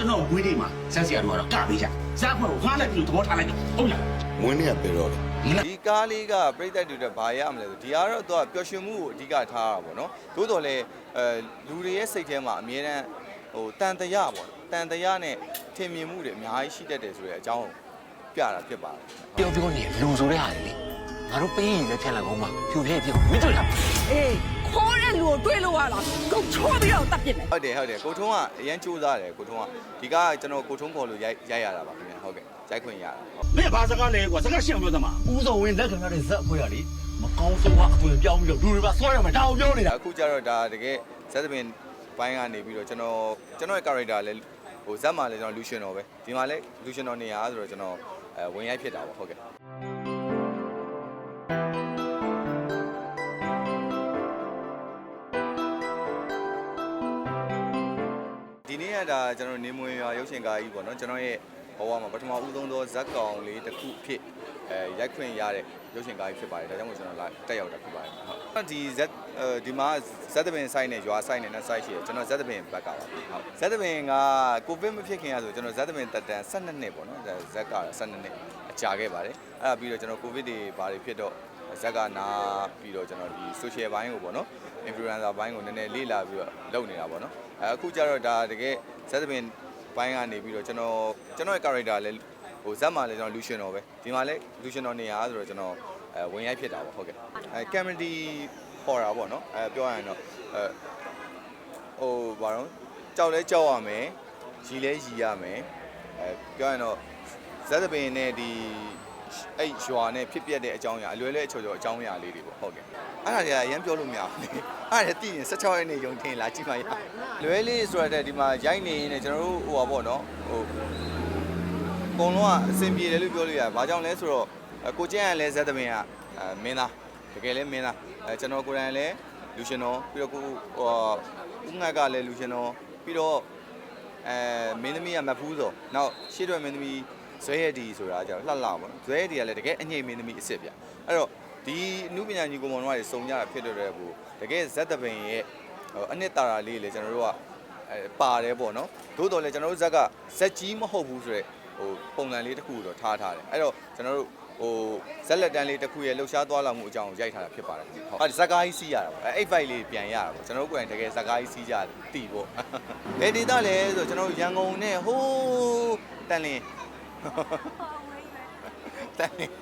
ကျွန်တော်ဝေးလေးမှာဇက်စီယာတို့ကတော့ကပေးကြဇက်ဖွဲ့ကိုငှားလိုက်ပြီးတော့သဘောထားလိုက်တော့ဟုတ်လားမွေးနေ့ကပြေတော့တယ်ဒီကားလေးကပြိသက်တူတဲ့ဘာရမလဲဆိုဒီကတော့သူကပျော်ရွှင်မှုကိုအဓိကထားတာပေါ့နော်သို့တော်လည်းအဲလူတွေရဲ့စိတ်ထဲမှာအမြဲတမ်းဟိုတန်တရာပေါ့တန်တရာနဲ့ထင်မြင်မှုတွေအများကြီးရှိတတ်တယ်ဆိုတဲ့အကြောင်းကိုပြတာဖြစ်ပါတယ်ပြောပြောနေလူဆိုတဲ့ဟာလေငါတို့ပေးရင်လည်းဖြတ်လိုက်အောင်ပါဖြူဖြဲပြမတွေ့လားအေး ခေါ်တဲ့လူကိုတွေးလို့ရလားကုန်ချောပြီးတော့တတ်ပြစ်မယ်ဟုတ်တယ်ဟုတ်တယ်ကိုထုံးကအရန်စူးစားတယ်ကိုထုံးကဒီကားကကျွန်တော်ကိုထုံးခေါ်လို့ရိုက်ရိုက်ရတာပါခင်ဗျဟုတ်ကဲ့ရိုက်ခွင့်ရတာဟုတ်မင်းဘာစကားလဲကွာစကားရှင်းအောင်ပြောသမားဦးစောဝင်းလက်ခံရတဲ့ဇက်အဖွဲ့ကလေမကောင်းဆုံးကအသွင်ပြောင်းပြီးတော့လူတွေပါဆွဲရမယ်ဒါကိုပြောနေတာအခုကျတော့ဒါတကယ်ဇက်သပင်ဘိုင်းကနေပြီးတော့ကျွန်တော်ကျွန်တော်ရဲ့ character လည်းဟိုဇက်မှာလည်းကျွန်တော်လူရှင်တော်ပဲဒီမှာလည်းလူရှင်တော်နေရဆိုတော့ကျွန်တော်အဲဝင်ရိုက်ဖြစ်တာပေါ့ဟုတ်ကဲ့ ဒီနေ့ကဒါကျွန်တော်နေမွေရွာရုပ်ရှင်ကားကြီးပေါ့နော်ကျွန်တော်ရဲ့ဘဝမှာပထမဦးဆုံးသောဇက်ကောင်လေးတစ်ခုဖြစ်အဲရိုက်ခွင့်ရတဲ့ရုပ်ရှင်ကားကြီးဖြစ်ပါတယ်ဒါကြောင့်မို့ကျွန်တော်လာတက်ရောက်တာဖြစ်ပါတယ်ဟုတ်ဒီဇက်အဲဒီမှာဇက်သပင်ဆိုင်နဲ့ရွာဆိုင်နဲ့နဲ့ဆိုင်ရှိတယ်ကျွန်တော်ဇက်သပင်ဘက်ကပါဟုတ်ဇက်သပင်ကကိုဗစ်မဖြစ်ခင်ရဆိုကျွန်တော်ဇက်သပင်တက်တန်12နှစ်ပေါ့နော်ဇက်က12နှစ်အကြာခဲ့ပါတယ်အဲ့ဒါပြီးတော့ကျွန်တော်ကိုဗစ်တွေဘာတွေဖြစ်တော့ ဇက်ကနာပြီးတော့ကျွန်တော်ဒီ social ဘိုင်းကိုပေါ့နော် influencer ဘိုင်းကိုနည်းနည်းလေ့လာပြီးတော့လုပ်နေတာပေါ့နော်အဲအခုကျတော့ဒါတကယ်ဇက်သပင်ဘိုင်းကနေပြီးတော့ကျွန်တော်ကျွန်တော်ရဲ့ character လည်းဟိုဇက်မှာလည်းကျွန်တော်လူရှင်တော်ပဲဒီမှာလည်းလူရှင်တော်နေရဆိုတော့ကျွန်တော်အဲဝင်ရိုက်ဖြစ်တာပေါ့ဟုတ်ကဲ့အဲ comedy ခေါ်တာပေါ့နော်အဲပြောရရင်တော့အဲဟိုဘာတော့ကြောက်လဲကြောက်ရမယ်ရီလဲရီရမယ်အဲပြောရရင်တော့ဇက်သပင်နဲ့ဒီ အဲ့ရွာနဲ့ဖြစ်ပျက်တဲ့အကြောင်းအရာအလွယ်လဲအချော်ချော်အကြောင်းအရာလေးတွေပေါ့ဟုတ်ကဲ့အဲ့ဒါတွေကရမ်းပြောလို့မရဘူးလေအဲ့ဒါတည်ရင်16ရက်နေ့ရုံထင်လာကြည့်ပါရလွယ်လေးဆိုရတဲ့ဒီမှာရိုက်နေရင်လည်းကျွန်တော်တို့ဟိုပါပေါ့နော်ဟိုအကုန်လုံးကအဆင်ပြေတယ်လို့ပြောလို့ရတယ်။ဘာကြောင့်လဲဆိုတော့အဲကိုကျန်းကလည်းဇက်သမင်ကအဲမင်းသားတကယ်လည်းမင်းသားအဲကျွန်တော်ကိုယ်တိုင်လည်းလူရှင်တော်ပြီးတော့ကိုဟိုဦးငှက်ကလည်းလူရှင်တော်ပြီးတော့အဲမင်းသမီးကမဖူးစောနောက်ရှေ့တော့မင်းသမီး ဇွဲရည်ဒီဆိုတာကျတော့လှလှပေါ့နော်ဇွဲရည်ဒီကလည်းတကယ်အငိမ့်မင်းသမီးအစ်စ်ဗျအဲ့တော့ဒီအမှုပညာညီကောင်မောင်တို့ကစုံကြတာဖြစ်တဲ့အတွက်ဟိုတကယ်ဇက်သပင်ရဲ့ဟိုအနှစ်သာရလေးလေကျွန်တော်တို့ကအဲပါတယ်ပေါ့နော်သို့တော်လည်းကျွန်တော်တို့ဇက်ကဇက်ကြီးမဟုတ်ဘူးဆိုတော့ဟိုပုံစံလေးတစ်ခုကိုတော့ထားထားတယ်အဲ့တော့ကျွန်တော်တို့ဟိုဇက်လက်တန်းလေးတစ်ခုရဲ့လှုပ်ရှားသွားလာမှုအကြောင်းကိုရိုက်ထားတာဖြစ်ပါတယ်ဟုတ်အဲ့ဇက်ကားကြီးစီးရတာပေါ့အဲ့အိတ်ဖိုက်လေးပြန်ရတာပေါ့ကျွန်တော်တို့ကိုယ်တိုင်တကယ်ဇက်ကားကြီးစီးကြတယ်တီပေါ့ဘယ်ဒေတာလဲဆိုတော့ကျွန်တော်တို့ရန်ကုန်နဲ့ဟိုးတန်လင်း တန်လင်း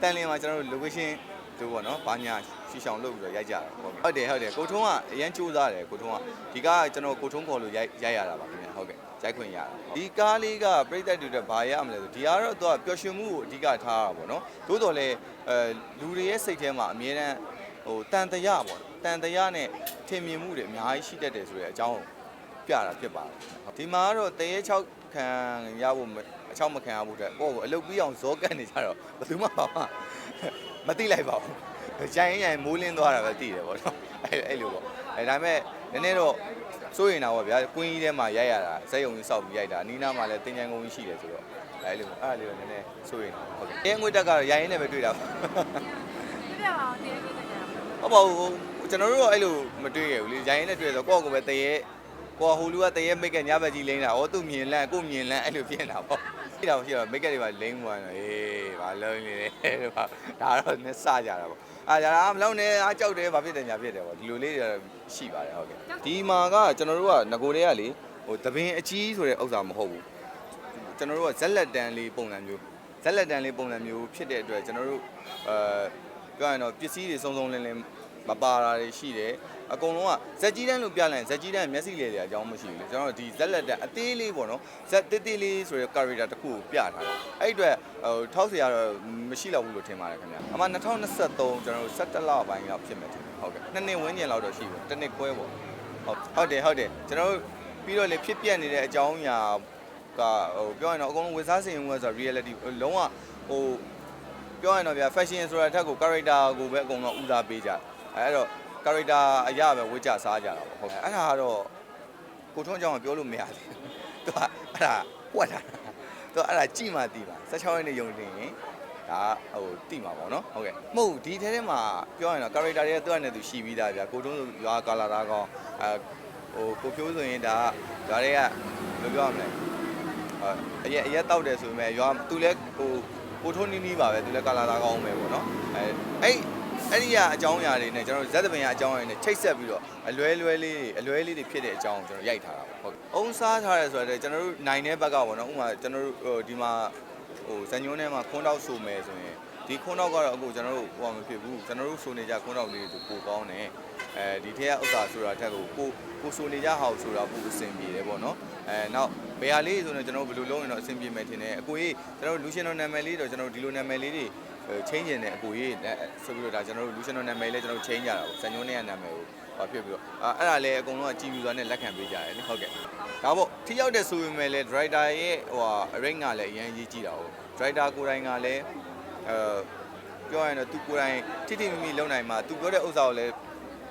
တန်လင်းမှာကျွန်တော်တို့ location တို့ပေါ့နော်ဘာညာရှီရှောင်လုပ်ပြီးတော့ရိုက်ကြတာပေါ့ဟုတ်တယ်ဟုတ်တယ်ကိုထုံးကအရန်စူးစားတယ်ကိုထုံးကဒီကားကကျွန်တော်ကိုထုံးခေါ်လို့ရိုက်ရိုက်ရတာပါခင်ဗျဟုတ်ကဲ့ရိုက်ခွင့်ရတာဒီကားလေးကပြိသက်တူတဲ့ဘာရမလဲဆိုဒီကတော့သူကပျော်ရွှင်မှုကိုအဓိကထားတာပေါ့နော်သို့တော်လည်းအဲလူတွေရဲ့စိတ်ထဲမှာအမြဲတမ်းဟိုတန်တရာပေါ့တန်တရာနဲ့ထင်မြင်မှုတွေအများကြီးရှိတတ်တယ်ဆိုတဲ့အကြောင်းကို ပြတာဖြစ်ပါတယ်ဒီမှာကတော့တရေ6ခံရဖို့အချောက်မခံရဖို့အတွက်ကိုယ့်ကိုအလုပ်ပြီးအောင်ဇောကတ်နေကြတော့ဘယ်သူမှဘာမှမသိလိုက်ပါဘူးကြိုင်ရင်မိုးလင်းသွားတာပဲတည်တယ်ပေါ့နော်အဲ့အဲ့လိုပေါ့အဲဒါပေမဲ့နည်းနည်းတော့စိုးရင်တာပေါ့ဗျာကွင်းကြီးထဲမှာရိုက်ရတာစက်ရုံကြီးစောက်ပြီးရိုက်တာနီးနားမှာလည်းတင်ကြံကုန်ကြီးရှိတယ်ဆိုတော့အဲ့လိုအဲ့လိုနည်းနည်းစိုးရင်တာဟုတ်ကဲ့အဲငွေတက်ကတော့ရိုင်ရင်လည်းပဲတွေ့တာပေါ့ဟုတ်ပါဘူးကျွန်တော်တို့ကအဲ့လိုမတွေ့ရဘူးလေရိုင်ရင်လည်းတွေ့ဆိုကိုယ့်ကိုယ်ပဲတရေ ကိုဟိုလူကတရေမိတ်ကညဘက်ကြီးလိမ့်တာဩသူ့မြင်လန့်ကိုမြင်လန့်အဲ့လိုဖြစ်နေတာပေါ့ရှိတာရှိတော့မိတ်ကတွေပါလိမ့်သွားတော့အေးဘာလုံးနေလဲဒါတော့နည်းစကြတာပေါ့အာဒါမလုံးနဲ့အားကြောက်တယ်ဘာဖြစ်တယ်ညာဖြစ်တယ်ပေါ့ဒီလိုလေးတွေရှိပါတယ်ဟုတ်ကဲ့ဒီမှာကကျွန်တော်တို့ကငကိုတွေကလေဟိုသပင်အကြီးဆိုတဲ့ဥစ္စာမဟုတ်ဘူးကျွန်တော်တို့ကဇက်လက်တန်လေးပုံစံမျိုးဇက်လက်တန်လေးပုံစံမျိုးဖြစ်တဲ့အတွက်ကျွန်တော်တို့အဲပြောရရင်တော့ပစ္စည်းတွေစုံစုံလင်းလင်း မပါတာတွေရှိတယ်အကုန်လုံးကဇက်ကြီးတန်းလို့ပြလိုက်ဇက်ကြီးတန်းမျက်စိလေးတွေအကြောင်းမရှိဘူးလေကျွန်တော်တို့ဒီဇက်လက်တန်အသေးလေးပေါ့နော်ဇက်တေးသေးလေးဆိုတဲ့ character တစ်ခုကိုပြထားတယ်အဲ့အတွက်ဟိုထောက်เสียရတော့မရှိတော့ဘူးလို့ထင်ပါတယ်ခင်ဗျာအမှ2023ကျွန်တော်တို့17လပိုင်းလောက်ဖြစ်မယ်ထင်တယ်ဟုတ်ကဲ့နှစ်နှစ်ဝန်းကျင်လောက်တော့ရှိပြီတစ်နှစ်ခွဲပေါ့ဟုတ်ဟုတ်တယ်ဟုတ်တယ်ကျွန်တော်တို့ပြီးတော့လေဖြစ်ပြက်နေတဲ့အကြောင်းအရာကဟိုပြောရရင်တော့အကုန်လုံးဝေစားစင်ဝင်ဆိုတော့ reality လုံးဝဟိုပြောရရင်တော့ဗျာ fashion ဆိုတာအထက်ကို character ကိုပဲအကုန်လုံးဦးစားပေးကြတယ် အဲ့တော့ character အရာပဲဝေကြစားကြတာပေါ့ဟုတ်အဲ့ဒါကတော့ကိုထုံးကြောင့်ပြောလို့မရဘူးသူကအဲ့ဒါပွက်တာသူကအဲ့ဒါကြည့်မှသိပါ16ရက်နေ့ယုံတင်ရင်ဒါဟိုတိမှာပေါ့နော်ဟုတ်ကဲ့မဟုတ်ဒီထဲထဲမှာပြောရင်တော့ character တွေကသူ့အနေနဲ့သူရှိပြီးသားဗျာကိုထုံးဆိုရွာကာလာသားကောင်းအဲဟိုကိုဖြိုးဆိုရင်ဒါရွာတွေကဘယ်လိုပြောရမလဲအရက်အရက်တောက်တယ်ဆိုပေမဲ့ရွာသူလဲဟိုကိုထိုးနီးနီးပါပဲသူလဲကလာသားကောင်းမယ်ပေါ့နော်အဲအဲ့ အဲ့ဒီကအကြောင်းအရာတွေနဲ့ကျွန်တော်ဇက်သပင်ကအကြောင်းအရာတွေနဲ့ချိတ်ဆက်ပြီးတော့အလွဲလွဲလေးတွေအလွဲလေးတွေဖြစ်တဲ့အကြောင်းကိုကျွန်တော်ရိုက်ထားတာပေါ့ဟုတ်အုံစားထားရဲဆိုတော့ကျွန်တော်တို့နိုင်တဲ့ဘက်ကပေါ့နော်ဥပမာကျွန်တော်တို့ဟိုဒီမှာဟိုဇန်ညုံထဲမှာခွန်းတောက်ဆိုမယ်ဆိုရင်ဒီခွန်းတောက်ကတော့အခုကျွန်တော်တို့ဟိုမဖြစ်ဘူးကျွန်တော်တို့ဆိုနေကြခွန်းတောက်လေးတွေပိုကောင်းတယ်အဲဒီထက်ကဥစ္စာဆိုတာထက်ကိုကိုကိုဆိုနေကြဟောက်ဆိုတာပိုအဆင်ပြေတယ်ပေါ့နော်အဲနောက်ဘယ်ဟာလေးဆိုတော့ကျွန်တော်တို့ဘယ်လိုလုပ်ရင်တော့အဆင်ပြေမယ်ထင်တယ်အကိုကြီးကျွန်တော်တို့လူရှင်တော်နာမည်လေးတော့ကျွန်တော်တို့ဒီလိုနာမည်လေးတွေ ချင်းကျင်တယ်အကိုကြီးဆိုပြီးတော့ဒါကျွန်တော်တို့လူရှင်တော်နာမည်လေးကျွန်တော်တို့ချင်းကြတာပေါ့ဇန်ညုံနဲ့ကနာမည်ကိုဟောဖြစ်ပြီးတော့အဲ့ဒါလည်းအကုန်လုံးကကြည်ပြူစွာနဲ့လက်ခံပေးကြတယ်လေဟုတ်ကဲ့ဒါပေါ့ထိရောက်တဲ့ဆိုပေမဲ့လည်း driver ရဲ့ဟိုဟာ rank ကလည်းအရင်ရေးကြည့်တာဟုတ် driver ကိုယ်တိုင်ကလည်းအဲပြောရရင်တော့သူကိုယ်တိုင်ထိထိမိမိလုံနိုင်မှာသူပြောတဲ့ဥစ္စာကိုလည်း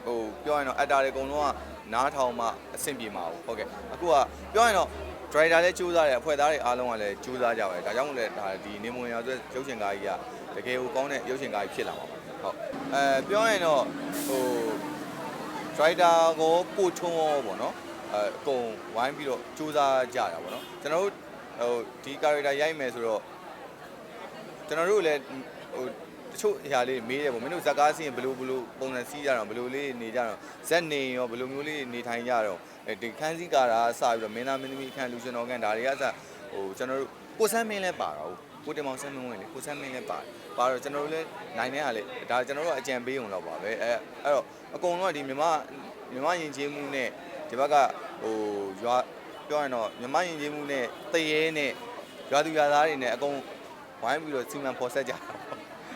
ဟိုပြောရရင်တော့အတားတွေအကုန်လုံးကနားထောင်မှအဆင်ပြေမှာဟုတ်ကဲ့အခုကပြောရရင်တော့ driver လည်းစူးစမ်းတယ်အဖွဲ့သားတွေအားလုံးကလည်းစူးစမ်းကြပါတယ်ဒါကြောင့်မို့လဲဒါဒီနေမွန်ရွာဆိုတဲ့ရုပ်ရှင်ကားကြီးက တကယ်ကိုကောင်းတဲ့ရုပ်ရှင်ကားကြီးဖြစ်လာမှာပါဟုတ်အဲပြောရရင်တော့ဟို driver ကိုပို့ထုံးရောပေါ့နော်အဲအကုန်ဝိုင်းပြီးတော့စူးစမ်းကြတာပေါ့နော်ကျွန်တော်တို့ဟိုဒီ character ရိုက်မယ်ဆိုတော့ကျွန်တော်တို့လည်းဟိုတချို့အရာလေးမေးတယ်ပေါ့မင်းတို့ဇက်ကားစီးရင်ဘယ်လိုဘယ်လိုပုံစံစီးကြတော့ဘယ်လိုလေးနေကြတော့ဇက်နေရောဘယ်လိုမျိုးလေးနေထိုင်ကြတော့အဲဒီခန်းစည်းကာတာစပြီးတော့မင်းသားမင်းသမီးခန်းလူရှင်တော်ကန်ဒါတွေကစဟိုကျွန်တော်တို့ကိုစမ်းမင်းလည်းပါတော့ ကိုတင်မောင်ဆန်းမင်းဝင်လေကိုစမ်းမင်းလည်းပါတယ်ပါတော့ကျွန်တော်တို့လည်းနိုင်တဲ့ဟာလေဒါကျွန်တော်တို့အကြံပေးုံတော့ပါပဲအဲအဲ့တော့အကုန်လုံးကဒီမြမမြမယဉ်ကျေးမှုနဲ့ဒီဘက်ကဟိုရွာပြောရင်တော့မြမယဉ်ကျေးမှုနဲ့တရေနဲ့ရွာသူရွာသားတွေနဲ့အကုန်ဝိုင်းပြီးတော့စီမံဖော်ဆက်ကြတာ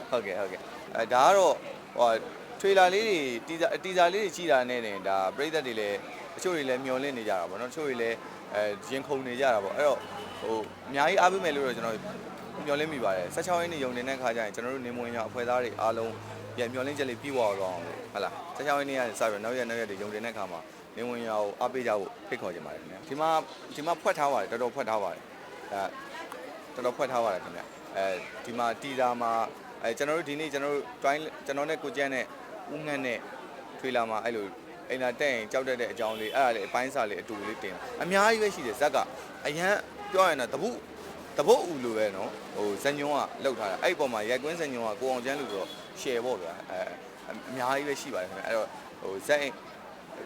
ဟုတ်ကဲ့ဟုတ်ကဲ့အဲဒါကတော့ဟိုထွေလာလေးတွေတီဇာတီဇာလေးတွေကြီးတာနဲ့နေဒါပြိသက်တွေလည်းအချို့တွေလည်းမျောလင့်နေကြတာပေါ့နော်တချို့တွေလည်းအဲရင်ခုန်နေကြတာပေါ့အဲ့တော့ဟိုအများကြီးအားပေးမယ်လို့တော့ကျွန်တော် မျောလင့်မိပါတယ်16ရက်နေ့ယုံနေတဲ့ခါကျရင်ကျွန်တော်တို့နေမွေရအဖွဲ့သားတွေအားလုံးပြန်မျောလင့်ချက်လေးပြည့်ဝတော့အောင်လို့ဟုတ်လား16ရက်နေ့ကနေစပြီးနောက်ရက်နောက်ရက်တွေယုံနေတဲ့ခါမှာနေမွေရကိုအားပေးကြဖို့ဖိတ်ခေါ်ကြပါတယ်ခင်ဗျာဒီမှာဒီမှာဖွက်ထားပါတယ်တော်တော်ဖွက်ထားပါတယ်အဲတော်တော်ဖွက်ထားပါတယ်ခင်ဗျာအဲဒီမှာတီတာမှာအဲကျွန်တော်တို့ဒီနေ့ကျွန်တော်တို့ join ကျွန်တော်နဲ့ကိုကျန်းနဲ့ဦးငန်းနဲ့ထွေလာမှာအဲ့လိုအိမ်လာတက်ရင်ကြောက်တတ်တဲ့အကြောင်းလေးအဲ့ဒါလေးအပိုင်းစာလေးအတူလေးတင်အများကြီးပဲရှိတယ်ဇက်ကအရန်ပြောရရင်တော့တပု တပုတ်ဦးလိုပဲနော်ဟိုဇညုံကလောက်ထားတာအဲ့ဒီပုံမှာရိုက်ကွင်းဇညုံကကိုအောင်ချမ်းလို့ဆိုတော့ share ပေါ့ဗျာအဲအများကြီးပဲရှိပါတယ်ခင်ဗျအဲ့တော့ဟိုဇက်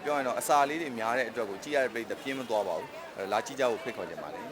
ပြောရရင်တော့အစာလေးတွေများတဲ့အတွက်ကိုကြည့်ရတဲ့ပြည်သက်ပြင်းမသွားပါဘူးအဲ့တော့လာကြည့်ကြဖို့ဖိတ်ခေါ်ချင်ပါတယ်